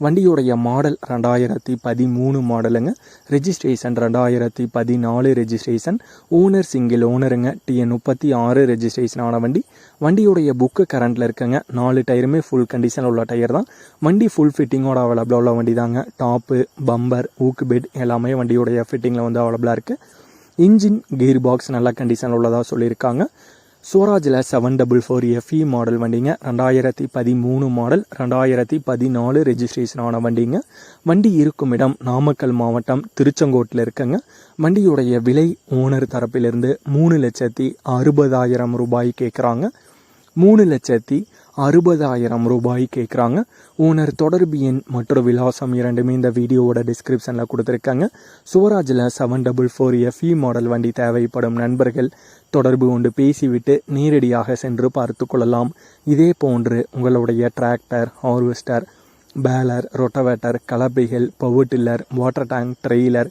வண்டியோடைய model ரெண்டாயிரத்தி பதிமூணு மாடலுங்க. ரெஜிஸ்ட்ரேஷன் ரெண்டாயிரத்தி பதினாலு ரெஜிஸ்ட்ரேஷன் ஓனர் சிங்கிள் ஓனருங்க டிஎன் முப்பத்தி ஆறு ரெஜிஸ்ட்ரேஷன் ஆன வண்டி. வண்டியோடைய புக்கு கரண்ட்டில் இருக்குங்க. நாலு டயருமே ஃபுல் கண்டிஷனில் உள்ள டயர் தான். வண்டி ஃபுல் ஃபிட்டிங்கோட அவைலபிளாக உள்ள வண்டி தாங்க டாப்பு பம்பர் ஊக்கு பெட் எல்லாமே வண்டியோடைய ஃபிட்டிங்கில் வந்து அவைலபிளாக இருக்குது இன்ஜின் கீர் பாக்ஸ் நல்ல கண்டிஷனில் உள்ளதாக சொல்லியிருக்காங்க. ஸ்வராஜில் seven double four FE model வண்டிங்க. ரெண்டாயிரத்தி பதிமூணு மாடல் ரெண்டாயிரத்தி பதினாலு ரெஜிஸ்ட்ரேஷன் ஆன வண்டிங்க. வண்டி இருக்கும் இடம் நாமக்கல் மாவட்டம் திருச்செங்கோட்டில் இருக்குங்க. வண்டியுடைய விலை ஓனர் தரப்பிலிருந்து மூணு லட்சத்தி அறுபதாயிரம் ரூபாய் கேட்குறாங்க. மூணு லட்சத்தி அறுபதாயிரம் ரூபாய் கேட்குறாங்க ஓனர் தொடர்பு எண் மற்றும் விலாசம் இரண்டுமே இந்த வீடியோவோட டிஸ்கிரிப்ஷனில் கொடுத்துருக்காங்க. சுவராஜில் seven double four FE model வண்டி தேவைப்படும் நண்பர்கள் தொடர்பு கொண்டு பேசிவிட்டு நேரடியாக சென்று பார்த்து கொள்ளலாம். இதே போன்று உங்களுடைய tractor harvester baler rotavator கலப்பைகள் power tiller water tank trailer